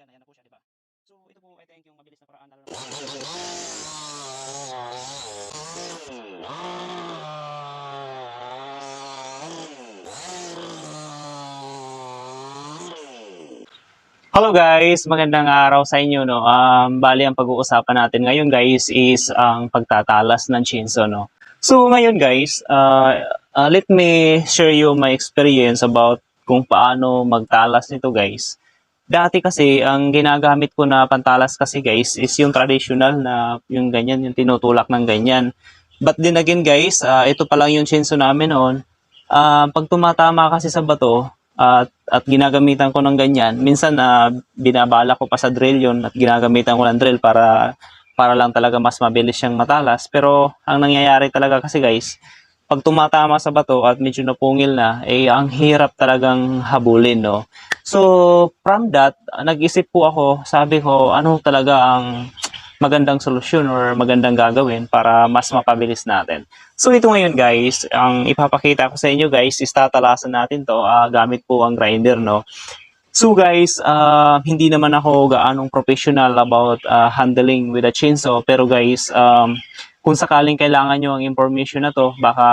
yan, ayan na po siya, di ba? So, ito po, I think, yung mabilis na paraan lalo na Hello guys, magandang araw sa inyo no. Um bali ang pag-uusapan natin ngayon guys is ang pagtatalas ng chinso no. So ngayon guys, uh, uh, let me share you my experience about kung paano magtalas nito guys. Dati kasi ang ginagamit ko na pantalas kasi guys is yung traditional na yung ganyan, yung tinutulak ng ganyan. But then again guys, uh, ito pa lang yung chinso namin noon. Uh, pag tumatama kasi sa bato, at at ginagamitan ko ng ganyan. Minsan na binabala ko pa sa drill yon at ginagamitan ko ng drill para para lang talaga mas mabilis siyang matalas. Pero ang nangyayari talaga kasi guys, pag tumatama sa bato at medyo napungil na, eh ang hirap talagang habulin, no? So, from that, nag-isip po ako, sabi ko, ano talaga ang magandang solusyon or magandang gagawin para mas mapabilis natin. So ito ngayon guys, ang ipapakita ko sa inyo guys is tatalasan natin to ah, gamit po ang grinder no. So guys, ah, hindi naman ako gaanong professional about ah, handling with a chainsaw pero guys, um, kung sakaling kailangan nyo ang information na to, baka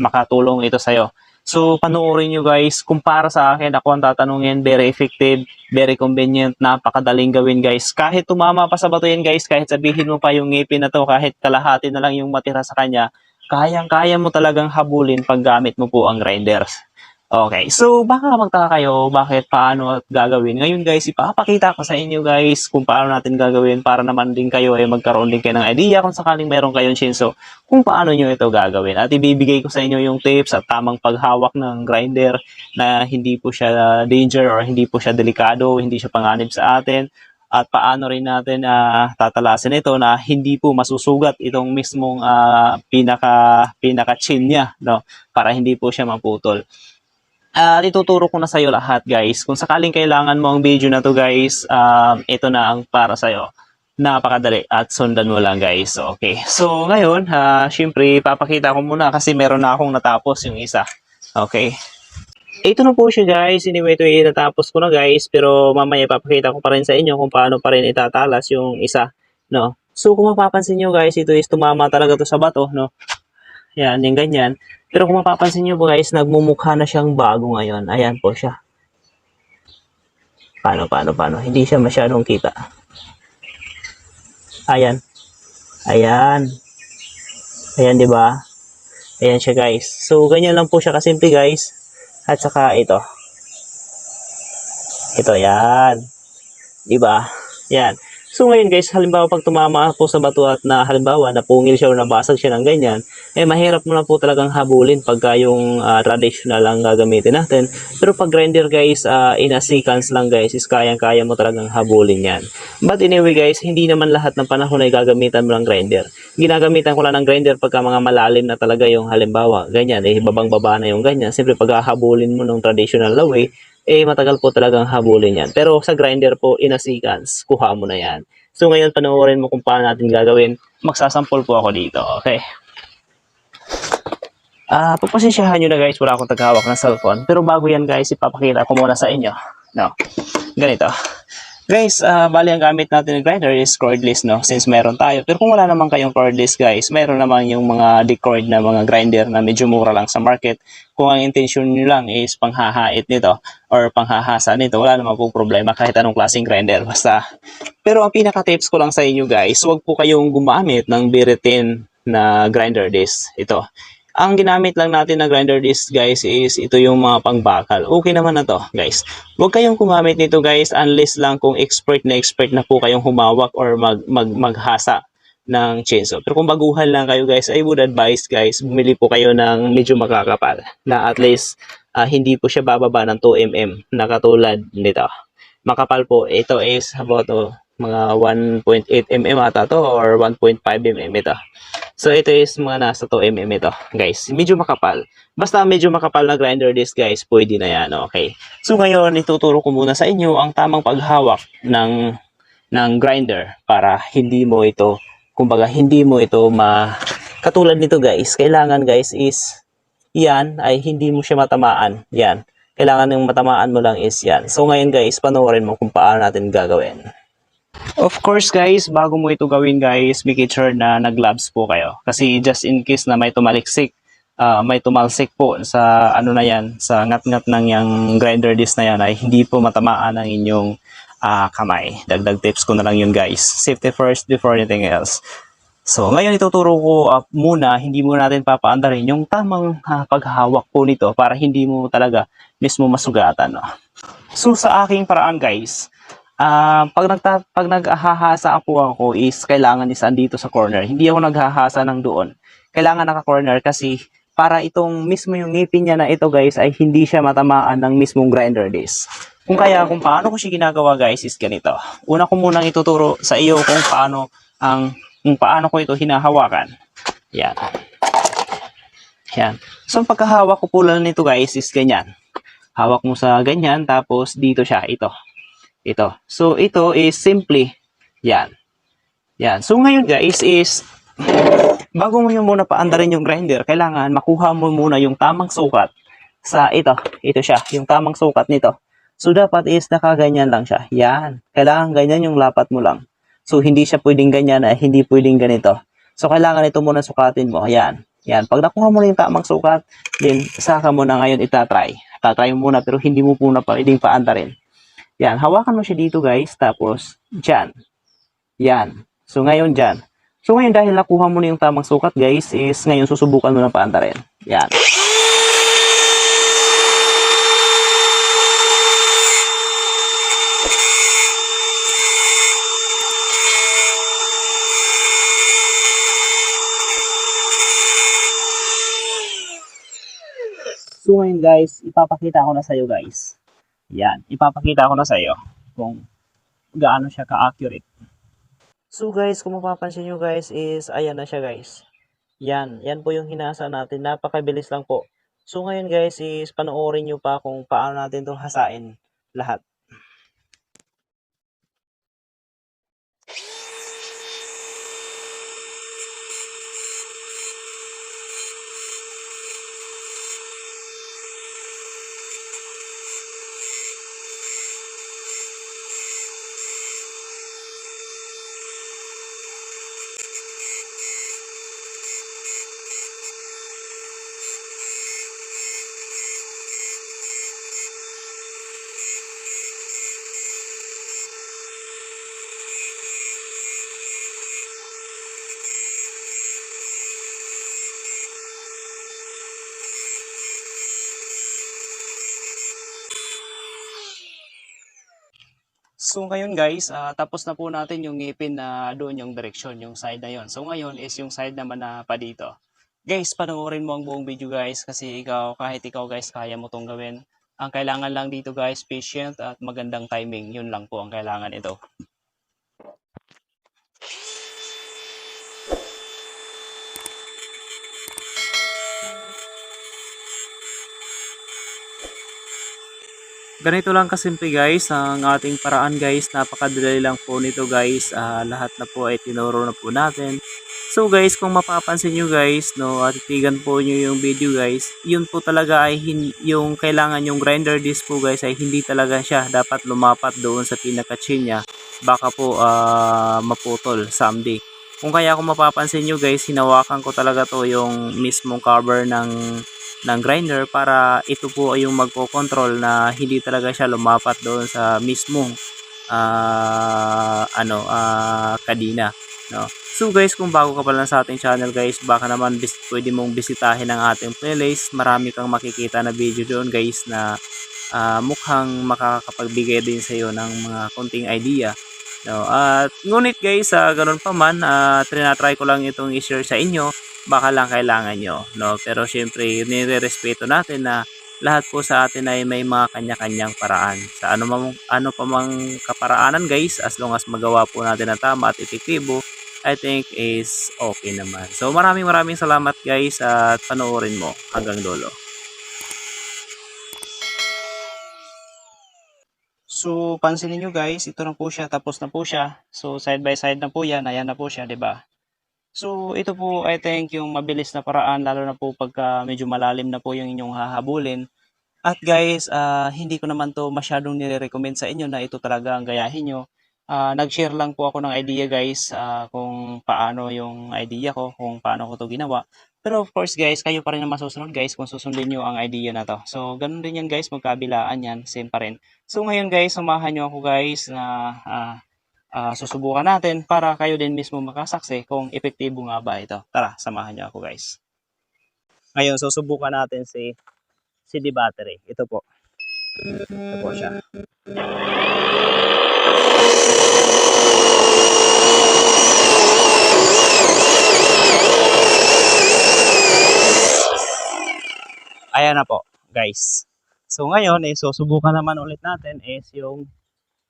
makatulong ito sa'yo. So, panoorin nyo guys, kung para sa akin, ako ang tatanungin, very effective, very convenient, napakadaling gawin guys. Kahit tumama pa sa bato yan guys, kahit sabihin mo pa yung ngipin na to, kahit kalahati na lang yung matira sa kanya, kayang-kaya mo talagang habulin pag gamit mo po ang grinders. Okay, so baka magtaka kayo bakit paano at gagawin. Ngayon guys, ipapakita ko sa inyo guys kung paano natin gagawin para naman din kayo ay magkaroon din kayo ng idea kung sakaling meron kayong chinso kung paano nyo ito gagawin. At ibibigay ko sa inyo yung tips at tamang paghawak ng grinder na hindi po siya danger or hindi po siya delikado, hindi siya panganib sa atin at paano rin natin uh, tatalasin ito na hindi po masusugat itong mismong uh, pinaka pinaka chin niya no para hindi po siya maputol. At ituturo ko na sa iyo lahat guys. Kung sakaling kailangan mo ang video na to guys, um, ito na ang para sa iyo. Napakadali at sundan mo lang guys. Okay. So ngayon, uh, syempre papakita ko muna kasi meron na akong natapos yung isa. Okay. Ito na po siya guys. Anyway, ito yung natapos ko na guys. Pero mamaya papakita ko pa rin sa inyo kung paano pa rin itatalas yung isa. No? So kung mapapansin nyo guys, ito is tumama talaga to sa bato. No? Yan, yung ganyan. Pero kung mapapansin nyo po guys, nagmumukha na siyang bago ngayon. Ayan po siya. Paano, paano, paano? Hindi siya masyadong kita. Ayan. Ayan. Ayan, di ba? Ayan siya guys. So, ganyan lang po siya kasimple guys. At saka ito. Ito, yan. Di ba? Yan. So ngayon guys, halimbawa pag tumama po sa bato at na halimbawa napungil siya o nabasag siya ng ganyan, eh mahirap mo na po talagang habulin pagka yung uh, traditional lang gagamitin natin. Pero pag grinder guys, uh, in a seconds lang guys, is kayang-kaya mo talagang habulin yan. But anyway guys, hindi naman lahat ng panahon ay gagamitan mo ng grinder. Ginagamitan ko lang ng grinder pagka mga malalim na talaga yung halimbawa, ganyan, eh babang-baba na yung ganyan. Siyempre pag hahabulin mo ng traditional way, eh matagal po talagang habulin yan. Pero sa grinder po, in a seconds, kuha mo na yan. So ngayon, panoorin mo kung paano natin gagawin. Magsasample po ako dito, okay? Ah, uh, pagpasensyahan nyo na guys, wala akong taghawak ng cellphone. Pero bago yan guys, ipapakita ko muna sa inyo. No, ganito. Guys, uh, bali ang gamit natin ng grinder is cordless, no? Since meron tayo. Pero kung wala naman kayong cordless, guys, meron naman yung mga decord na mga grinder na medyo mura lang sa market. Kung ang intention nyo lang is panghahait nito or panghahasa nito, wala naman po problema kahit anong klaseng grinder. Basta. Pero ang pinaka-tips ko lang sa inyo, guys, huwag po kayong gumamit ng biritin na grinder disc. Ito. Ang ginamit lang natin na grinder disc guys is ito yung mga pangbakal. Okay naman na to guys. Huwag kayong gumamit nito guys unless lang kung expert na expert na po kayong humawak or mag, mag, maghasa ng chainsaw. Pero kung baguhan lang kayo guys, I would advise guys, bumili po kayo ng medyo makakapal na at least uh, hindi po siya bababa ng 2mm na katulad nito. Makapal po, ito is about oh, mga 1.8 mm ata to or 1.5 mm ito. So ito is mga nasa 2 mm ito, guys. Medyo makapal. Basta medyo makapal na grinder disc, guys, pwede na yan, okay. So ngayon, ituturo ko muna sa inyo ang tamang paghawak ng ng grinder para hindi mo ito, kumbaga hindi mo ito ma katulad nito, guys. Kailangan, guys, is yan ay hindi mo siya matamaan. Yan. kailangan yung matamaan mo lang is yan. So ngayon guys, panoorin mo kung paano natin gagawin. Of course guys, bago mo ito gawin guys, make sure na nag-gloves po kayo. Kasi just in case na may tumaliksik, ah, may tumalsik po sa ano na yan, sa ngat-ngat ng yung grinder disc na yan ay hindi po matamaan ang inyong ah, kamay. Dagdag tips ko na lang yun guys. Safety first before anything else. So, ngayon ituturo ko ah, muna, hindi mo natin papaandarin yung tamang ah, paghahawak po nito para hindi mo talaga mismo masugatan. No? So, sa aking paraan guys, ah pag, nagta- pag naghahasa po ako is kailangan is andito sa corner. Hindi ako naghahasa ng doon. Kailangan naka-corner kasi para itong mismo yung ngipin niya na ito guys ay hindi siya matamaan ng mismong grinder disc. Kung kaya kung paano ko siya ginagawa guys is ganito. Una ko munang ituturo sa iyo kung paano ang kung paano ko ito hinahawakan. Yan. Yan. So, pagkahawak ko po lang nito guys is ganyan. Hawak mo sa ganyan, tapos dito siya, ito. Ito. So, ito is simply, yan. Yan. So, ngayon guys is, bago mo yung muna paandarin yung grinder, kailangan makuha mo muna yung tamang sukat sa ito. Ito siya, yung tamang sukat nito. So, dapat is nakaganyan lang siya. Yan. Kailangan ganyan yung lapat mo lang. So, hindi siya pwedeng ganyan, eh, hindi pwedeng ganito. So, kailangan ito muna sukatin mo. Yan. Yan. Pag nakuha mo na yung tamang sukat, then, saka mo na ngayon itatry. Tatry mo muna, pero hindi mo muna pwedeng paandarin. Yan. Hawakan mo siya dito, guys. Tapos, dyan. Yan. So, ngayon dyan. So, ngayon dahil nakuha mo na yung tamang sukat, guys, is ngayon susubukan mo na paandarin. Yan. So ngayon guys, ipapakita ko na sa iyo guys. Yan, ipapakita ko na sa iyo kung gaano siya ka-accurate. So guys, kung mapapansin nyo guys is ayan na siya guys. Yan, yan po yung hinasa natin. Napakabilis lang po. So ngayon guys is panoorin nyo pa kung paano natin itong hasain lahat. So ngayon guys, ah, tapos na po natin yung ngipin na doon yung direksyon, yung side na yon. So ngayon is yung side naman na pa dito. Guys, panoorin mo ang buong video guys kasi ikaw, kahit ikaw guys, kaya mo tong gawin. Ang kailangan lang dito guys, patient at magandang timing. Yun lang po ang kailangan ito. Ganito lang kasimple guys ang ating paraan guys. Napakadali lang po nito guys. Ah, lahat na po ay tinuro na po natin. So guys, kung mapapansin nyo guys, no, at titigan po nyo yung video guys, yun po talaga ay yung kailangan yung grinder disc po guys ay hindi talaga siya dapat lumapat doon sa pinaka-chin niya. Baka po ah, maputol someday. Kung kaya kung mapapansin nyo guys, hinawakan ko talaga to yung mismong cover ng ng grinder para ito po ay yung magko-control na hindi talaga siya lumapat doon sa mismong ah, ano ah, kadina no? So guys kung bago ka pa lang sa ating channel guys baka naman bis- pwede mong bisitahin ang ating playlist. Marami kang makikita na video doon guys na ah, mukhang makakapagbigay din sa iyo ng mga konting idea no at ngunit guys sa ganun pa man uh, trinatry ko lang itong i-share sa inyo baka lang kailangan nyo. No? Pero syempre, nire-respeto natin na lahat po sa atin ay may mga kanya-kanyang paraan. Sa ano, mang, ano pa mang kaparaanan guys, as long as magawa po natin na tama at epektibo, I think is okay naman. So maraming maraming salamat guys at panoorin mo hanggang dulo. So, pansinin nyo guys, ito na po siya, tapos na po siya. So, side by side na po yan, ayan na po siya, ba? So, ito po I think yung mabilis na paraan lalo na po pagka medyo malalim na po yung inyong hahabulin. At guys, ah, hindi ko naman to masyadong nire-recommend sa inyo na ito talaga ang gayahin nyo. Ah, nag-share lang po ako ng idea guys ah, kung paano yung idea ko, kung paano ko to ginawa. Pero of course guys, kayo pa rin ang masusunod guys kung susundin nyo ang idea na to. So ganun din yan guys, magkabilaan yan, same pa rin. So ngayon guys, samahan nyo ako guys na ah, ah, susubukan natin para kayo din mismo makasaksi kung epektibo nga ba ito. Tara, samahan nyo ako guys. Ngayon, susubukan natin si CD battery. Ito po. Ito po siya. Ayan na po, guys. So ngayon, eh, susubukan naman ulit natin is yung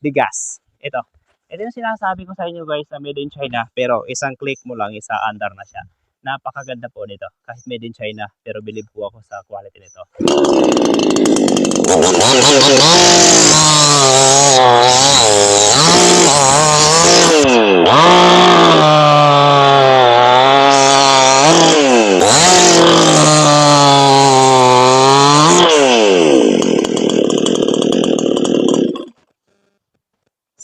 bigas. Ito. Ito yung sinasabi ko sa inyo guys na made in China pero isang click mo lang isa under na siya. Napakaganda po nito kahit made in China pero believe po ako sa quality nito.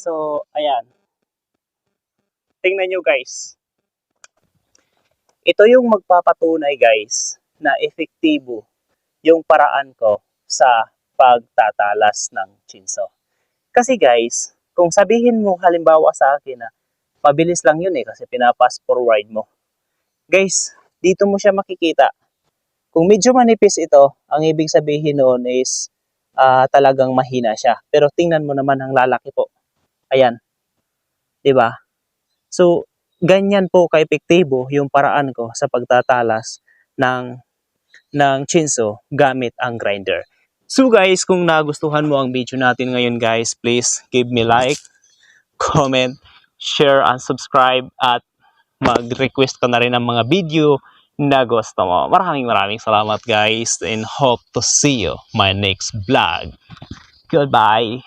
So, ayan. Tingnan nyo guys. Ito yung magpapatunay guys na efektibo yung paraan ko sa pagtatalas ng chinso. Kasi guys, kung sabihin mo halimbawa sa akin na mabilis lang yun eh kasi pinapass forward mo. Guys, dito mo siya makikita. Kung medyo manipis ito, ang ibig sabihin noon is ah, talagang mahina siya. Pero tingnan mo naman ang lalaki po. Ayan. 'Di ba? So, ganyan po kaepektibo yung paraan ko sa pagtatalas ng ng chinso gamit ang grinder. So guys, kung nagustuhan mo ang video natin ngayon guys, please give me like, comment, share, and subscribe at mag-request ka na rin ng mga video na gusto mo. Maraming maraming salamat guys and hope to see you my next vlog. Goodbye!